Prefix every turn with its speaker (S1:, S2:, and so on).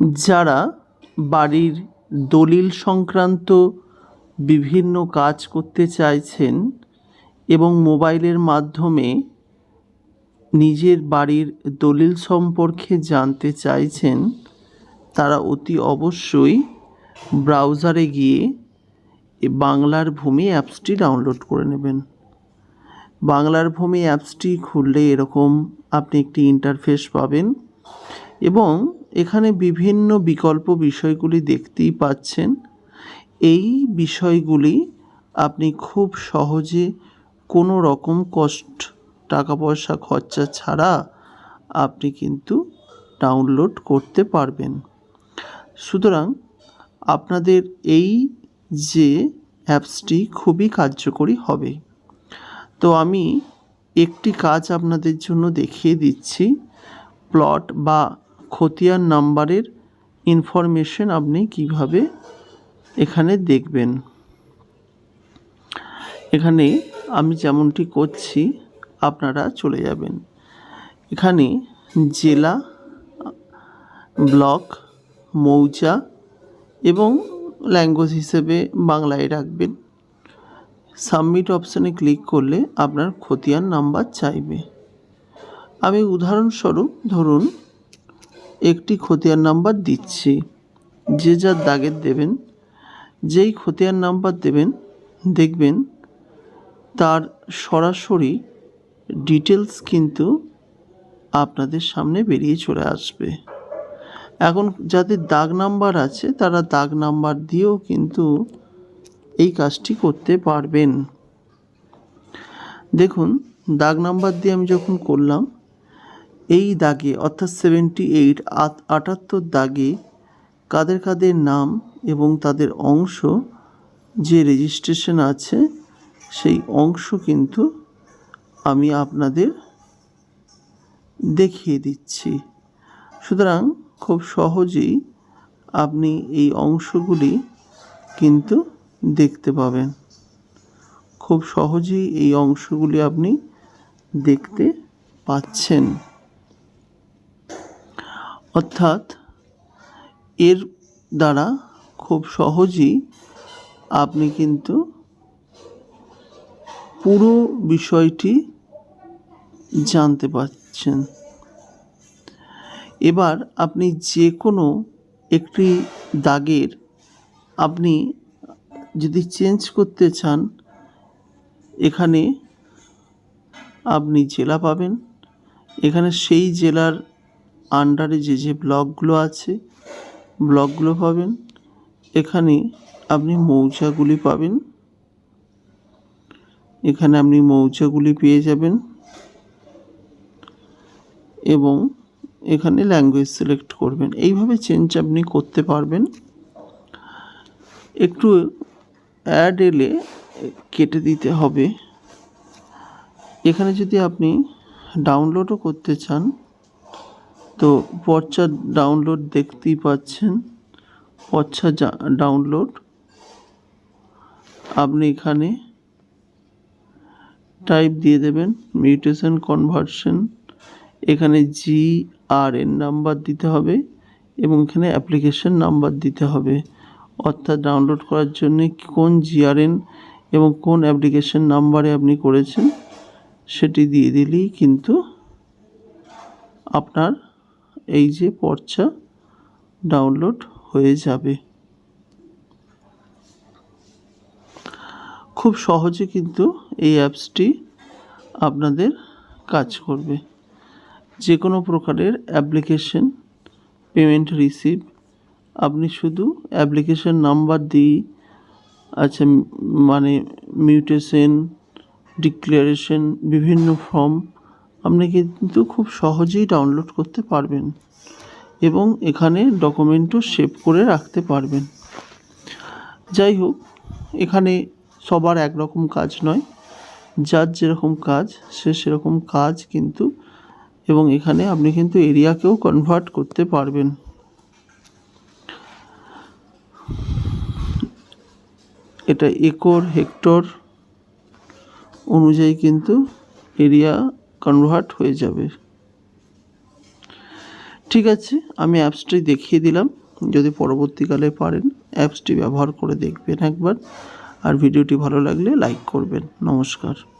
S1: যারা বাড়ির দলিল সংক্রান্ত বিভিন্ন কাজ করতে চাইছেন এবং মোবাইলের মাধ্যমে নিজের বাড়ির দলিল সম্পর্কে জানতে চাইছেন, তারা অতি অবশ্যই ব্রাউজারে গিয়ে বাংলার ভূমি অ্যাপসটি ডাউনলোড করে নেবেন। বাংলার ভূমি অ্যাপসটি খুললে এরকম আপনি একটি ইন্টারফেস পাবেন এবং এখানে বিভিন্ন বিকল্প বিষয়গুলি দেখতেই পাচ্ছেন। এই বিষয়গুলি আপনি খুব সহজে কোনো রকম কষ্ট টাকা পয়সা খরচা ছাড়া আপনি কিন্তু ডাউনলোড করতে পারবেন। সুতরাং আপনাদের এই যে অ্যাপসটি খুবই কার্যকরী হবে। তো আমি একটি কাজ আপনাদের জন্য দেখিয়ে দিচ্ছি। প্লট বা খতিয়ান নাম্বারের ইনফরমেশন আপনি কীভাবে এখানে দেখবেন? এখানে আমি যেমনটি করছি, আপনারা চলে যাবেন। এখানে জেলা, ব্লক, মৌজা এবং ল্যাঙ্গুয়েজ হিসেবে বাংলায় রাখবেন। সাবমিট অপশানে ক্লিক করলে আপনার খতিয়ান নাম্বার চাইবে। আমি উদাহরণস্বরূপ ধরুন একটি খতিয়ান নাম্বার দিচ্ছি। যে যার দাগের দেবেন, যেই খতিয়ান নাম্বার দেবেন, দেখবেন তার সরাসরি ডিটেলস কিন্তু আপনাদের সামনে বেরিয়ে চলে আসবে। এখন যাদের দাগ নাম্বার আছে, তারা দাগ নাম্বার দিয়েও কিন্তু এই কাজটি করতে পারবেন। দেখুন, দাগ নাম্বার দিয়ে আমি যখন করলাম এই দাগে, অর্থাৎ সেভেন্টি এইট আটাত্তর দাগে কাদের কাদের নাম এবং তাদের অংশ যে রেজিস্ট্রেশন আছে, সেই অংশ কিন্তু আমি আপনাদের দেখিয়ে দিচ্ছি। সুতরাং খুব সহজেই আপনি এই অংশগুলি কিন্তু দেখতে পাবেন। খুব সহজেই এই অংশগুলি আপনি দেখতে পাচ্ছেন। অর্থাৎ এর দ্বারা খুব সহজেই আপনি কিন্তু পুরো বিষয়টি জানতে পারছেন। এবার আপনি যে কোনো একটি দাগের আপনি যদি চেঞ্জ করতে চান, এখানে আপনি জেলা পাবেন। এখানে সেই জেলার আন্ডারে যে যে ব্লকগুলো আছে ব্লকগুলো পাবেন। এখানে আপনি মৌচাগুলি পাবেন। এখানে আপনি মৌচাগুলি পেয়ে যাবেন। এবং এখানে ল্যাঙ্গুয়েজ সিলেক্ট করবেন। এইভাবে চেঞ্জ আপনি করতে পারবেন। একটু অ্যাড এলে কেটে দিতে হবে। এখানে যদি আপনি ডাউনলোডও করতে চান তো পর্চা ডাউনলোড দেখতেই পাচ্ছেন। পর্চা ডাউনলোড আপনি এখানে টাইপ দিয়ে দেবেন মিউটেশন কনভার্সন এখানে জি আর এন নাম্বার দিতে হবে এবং এখানে অ্যাপ্লিকেশন নাম্বার দিতে হবে। অর্থাৎ ডাউনলোড করার জন্য কোন জিআরএন এবং কোন অ্যাপ্লিকেশন নাম্বারে আপনি করেছেন, সেটি দিয়ে দিলেই কিন্তু আপনার এই যে পর্চা ডাউনলোড হয়ে যাবে। খুব সহজে কিন্তু এই অ্যাপসটি আপনাদের কাজ করবে। যে কোনো প্রকারের অ্যাপ্লিকেশন পেমেন্ট রিসিভ আপনি শুধু অ্যাপ্লিকেশন নাম্বার দিই আচ্ছা মানে মিউটেশন ডিক্লারেশন বিভিন্ন ফর্ম আপনি কিন্তু খুব সহজেই ডাউনলোড করতে পারবেন এবং এখানে ডকুমেন্টও সেভ করে রাখতে পারবেন। যাই হোক, এখানে সবার একরকম কাজ নয়। যার যেরকম কাজ, সে সেরকম কাজ কিন্তু এবং এখানে আপনি কিন্তু এরিয়াকেও কনভার্ট করতে পারবেন। এটা একর হেক্টর অনুযায়ী কিন্তু এরিয়া কনভার্ট হয়ে যাবে। ঠিক আছে, আমি অ্যাপসটি দেখিয়ে দিলাম। যদি পরবর্তীকালে পারেন অ্যাপসটি ব্যবহার করে দেখবেন একবার। আর ভিডিওটি ভালো লাগলে লাইক করবেন। নমস্কার।